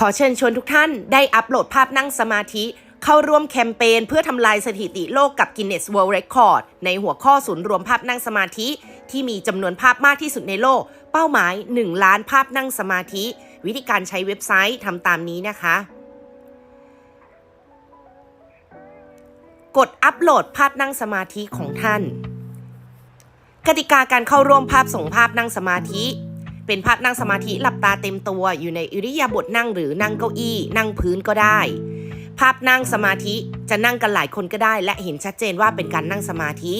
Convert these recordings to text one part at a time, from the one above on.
ขอเชิญชวนทุกท่านได้อัปโหลดภาพนั่งสมาธิ เข้าร่วมแคมเปญเพื่อทำลายสถิติโลกกับ Guinness World Record ในหัวข้อศูนย์รวมภาพนั่งสมาธิ ที่มีจำนวนภาพมากที่สุดในโลก เป้าหมาย 1 ล้านภาพนั่งสมาธิ วิธีการใช้เว็บไซต์ทำตามนี้นะคะ กดอัปโหลดภาพนั่งสมาธิของท่านกติกาการเข้าร่วมภาพส่งภาพนั่งสมาธิ เป็นภาพนั่งสมาธิหลับตาเต็มตัวอยู่ในอิริยาบถนั่งหรือนั่งเก้าอี้ นั่งพื้นก็ได้ ภาพนั่งสมาธิจะนั่งกันหลายคนก็ได้ และเห็นชัดเจนว่าเป็นการนั่งสมาธิ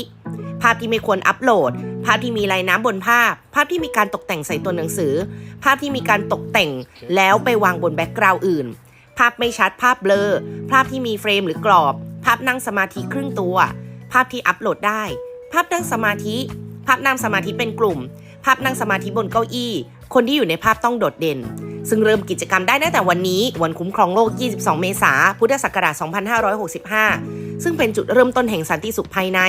ภาพที่ไม่ควรอัปโหลด ภาพที่มีลายน้ำบนภาพ ภาพที่มีการตกแต่งใส่ตัวหนังสือ ภาพที่มีการตกแต่งแล้วไปวางบนแบ็กกราวด์อื่น ภาพไม่ชัดภาพเบลอ ภาพที่มีเฟรมหรือกรอบ ภาพนั่งสมาธิครึ่งตัว ภาพที่อัปโหลดได้ ภาพนั่งสมาธิ ภาพนั่งสมาธิเป็นกลุ่มภาพนั่งสมาธิบนเก้าอี้ คนที่อยู่ในภาพต้องโดดเด่น ซึ่งเริ่มกิจกรรมได้ตั้งแต่วันนี้ วันคุ้มครองโลก 22 เมษาพุทธศักราช 2565 ซึ่งเป็นจุดเริ่มต้นแห่งสันติสุขภายใน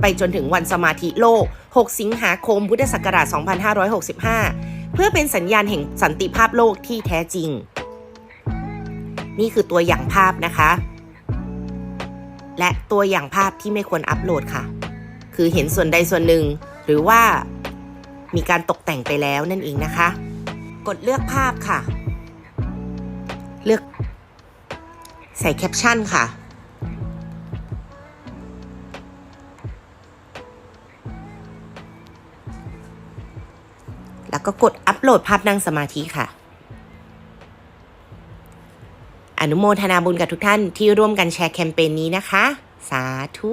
ไปจนถึงวันสมาธิโลก 6 สิงหาคม พุทธศักราช 2565 เพื่อเป็นสัญญาณแห่งสันติภาพโลกที่แท้จริง นี่คือตัวอย่างภาพนะคะ และตัวอย่างภาพที่ไม่ควรอัปโหลดค่ะ คือเห็นส่วนใดส่วนหนึ่ง หรือว่า มีการตกแต่งไปแล้วนั่นเองนะคะ กดเลือกภาพค่ะ เลือก ใส่แคปชั่นค่ะ แล้วก็กดอัปโหลดภาพนั่งสมาธิค่ะ อนุโมทนาบุญกับทุกท่านที่ร่วมกันแชร์แคมเปญนี้นะคะ สาธุ